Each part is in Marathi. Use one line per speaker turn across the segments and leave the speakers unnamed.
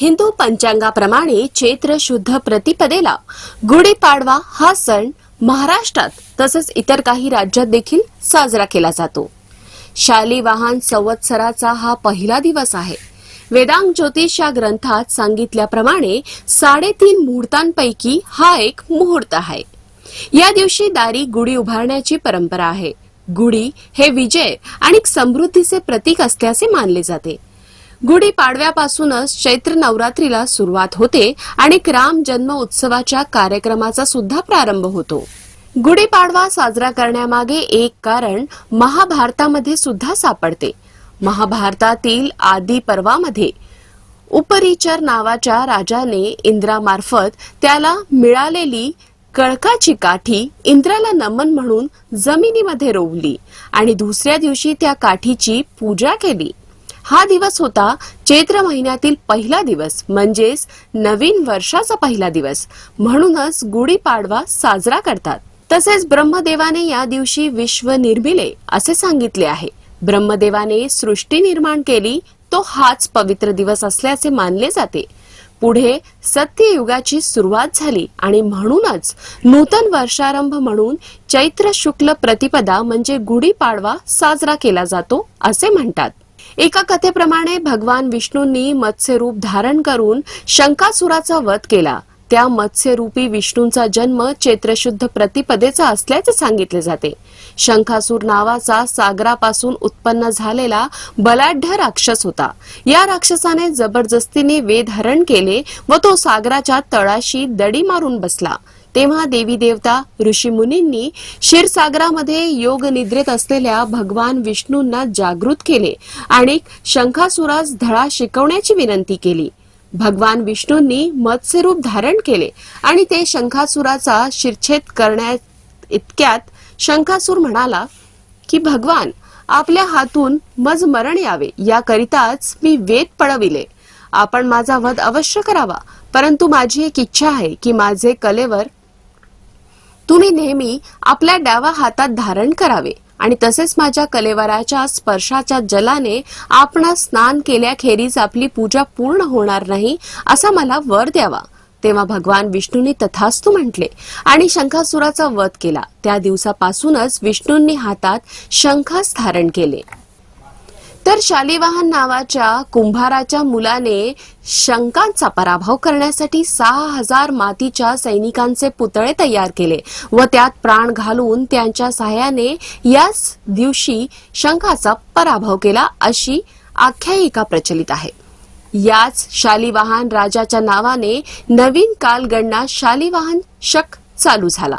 हिंदू पंचांगाप्रमाणे चैत्र शुद्ध प्रतिपदेला गुढीपाडवा हा सण महाराष्ट्रात तसंच इतर काही राज्यात देखील साजरा केला जातो. शालिवाहन संवत्सराचा हा पहिला दिवस आहे. वेदांग ज्योतिष या ग्रंथात सांगितल्याप्रमाणे साडेतीन मुहूर्तांपैकी हा एक मुहूर्त आहे. या दिवशी दारी गुढी उभारण्याची परंपरा आहे. गुढी हे विजय आणि समृद्धीचे प्रतीक असल्याचे मानले जाते. गुढी पाडव्यापासूनच चैत्र नवरात्रीला सुरुवात होते आणि राम जन्म उत्सवाच्या कार्यक्रमाचा सुद्धा प्रारंभ होतो. गुढीपाडवा साजरा करण्यामागे एक कारण महाभारतामध्ये सुद्धा सापडते. महाभारतातील आदी पर्वामध्ये उपरिचर नावाच्या राजाने इंद्रामार्फत त्याला मिळालेली कळकाची काठी इंद्राला नमन म्हणून जमिनीमध्ये रोवली आणि दुसऱ्या दिवशी त्या काठीची पूजा केली. हा दिवस होता चैत्र महिन्यातील पहिला दिवस म्हणजेच नवीन वर्षाचा पहिला दिवस. म्हणूनच गुढीपाडवा साजरा करतात. तसेच ब्रह्मदेवाने या दिवशी विश्व निर्मिले असे सांगितले आहे. ब्रह्मदेवाने सृष्टी निर्माण केली तो हाच पवित्र दिवस असल्याचे मानले जाते. पुढे सत्ययुगाची सुरुवात झाली आणि म्हणूनच नूतन वर्षारंभ म्हणून चैत्र शुक्ल प्रतिपदा म्हणजे गुढीपाडवा साजरा केला जातो असे म्हणतात. एका कथेप्रमाणे भगवान विष्णूंनी मत्स्यरूप धारण करून शंकासुराचा वध केला. त्या मत्स्यरूपी विष्णूंचा जन्म चैत्रशुद्ध प्रतिपदेचा असल्याचे सांगितले जाते. शंखासूर नावाचा सागरापासून उत्पन्न झालेला बलाढ्य राक्षस होता. या राक्षसाने जबरदस्तीने वेध हरण केले व तो सागराच्या तळाशी दडी मारून बसला. तेव्हा देवी देवता ऋषी मुनींनी क्षीरसागरामध्ये योग निद्रेत असलेल्या भगवान विष्णूंना जागृत केले आणि शंखासुरास धडा शिकवण्याची विनंती केली. भगवान विष्णूंनी मत्स्यरूप धारण केले आणि ते शंखासुराचा शिरछेद करण्या इतक्यात शंखासूर म्हणाला की भगवान आपल्या हातून मज मरण यावे. याकरिताच मी वेद पळविले आपण माझा वध अवश्य करावा. परंतु माझी एक इच्छा आहे की माझे कलेवर तुम्ही नेहमी आपल्या डाव्या हातात धारण करावे आणि तसेच माझ्या कलेवराच्या स्पर्शाच्या जलाने आपण स्नान केल्याखेरीज आपली पूजा पूर्ण होणार नाही असा मला वर द्यावा. तेव्हा भगवान विष्णूंनी तथास्तु म्हटले आणि शंखासुराचा वध केला. त्या दिवसापासूनच विष्णूंनी हातात शंखास धारण केले. तर शालिवाहन नावाच्या कुंभाराच्या मुलाने शंकांचा पराभव करण्यासाठी सहा हजार मातीच्या सैनिकांचे पुतळे तयार केले व त्यात प्राण घालून त्यांच्या सहाय्याने याच दिवशी शंखाचा पराभव केला अशी आख्यायिका प्रचलित आहे. याच शालिवाहन राजाच्या नावाने नवीन कालगणना शालिवाहन शक चालू झाला.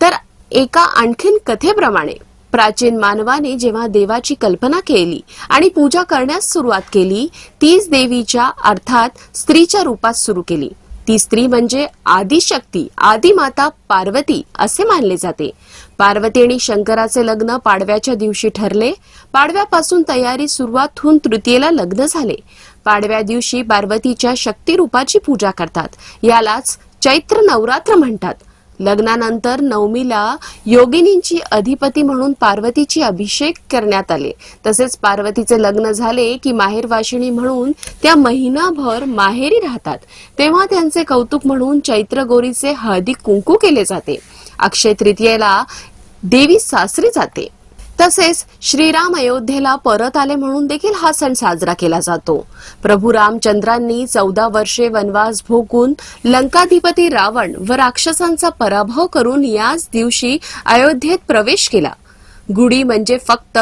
तर एका आणखीन कथेप्रमाणे प्राचीन मानवाने जेव्हा देवाची कल्पना केली आणि पूजा करण्यास सुरुवात केली तीच देवीच्या अर्थात स्त्रीच्या रूपात सुरू केली. ती स्त्री म्हणजे आदिशक्ती आदिमाता पार्वती असे मानले जाते. पार्वती आणि शंकराचे लग्न पाडव्याच्या दिवशी ठरले. पाडव्यापासून तयारी सुरुवात होऊन तृतीयेला लग्न झाले. पाडव्या दिवशी पार्वतीच्या शक्ती रूपाची पूजा करतात. यालाच चैत्र नवरात्र म्हणतात. लग्नानंतर नवमीला योगिनींची अधिपती म्हणून पार्वतीची अभिषेक करण्यात आले. तसेच पार्वतीचे लग्न झाले की माहेरवाशिणी म्हणून त्या महिनाभर माहेरी राहतात. तेव्हा त्यांचे कौतुक म्हणून चैत्र गोरीचे हळदी कुंकू केले जाते. अक्षय तृतीयेला देवी सासरी जाते. तसेच श्रीराम अयोध्येला परत आले म्हणून देखील हा सण साजरा केला जातो. प्रभू रामचंद्रांनी चौदा वर्षे वनवास भोगून लंकाधिपती रावण व राक्षसांचा पराभव करून याच दिवशी अयोध्येत प्रवेश केला. गुढी म्हणजे फक्त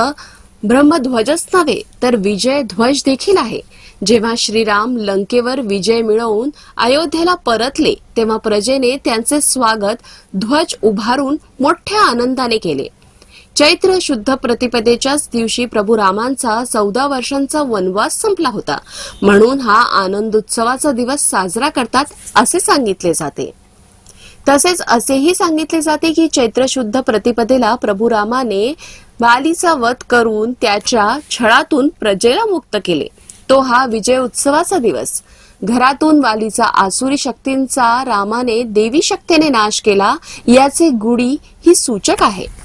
ब्रह्मध्वजच नव्हे तर विजय ध्वज देखील आहे. जेव्हा श्रीराम लंकेवर विजय मिळवून अयोध्येला परतले तेव्हा प्रजेने त्यांचे स्वागत ध्वज उभारून मोठ्या आनंदाने केले. चैत्र शुद्ध प्रतिपदेच्याच दिवशी प्रभू रामांचा चौदा वर्षांचा वनवास संपला होता. म्हणून हा आनंदोत्सवाचा दिवस साजरा करतात असे सांगितले जाते. तसेच असेही सांगितले जाते की चैत्र शुद्ध प्रतिपदेला प्रभू रामाने बालीचा वध करून त्याच्या छळातून प्रजेला मुक्त केले. तो हा विजय उत्सवाचा दिवस. घरातून वालीचा आसुरी शक्तींचा रामाने देवी शक्तीने नाश केला याचे गुढी ही सूचक आहे.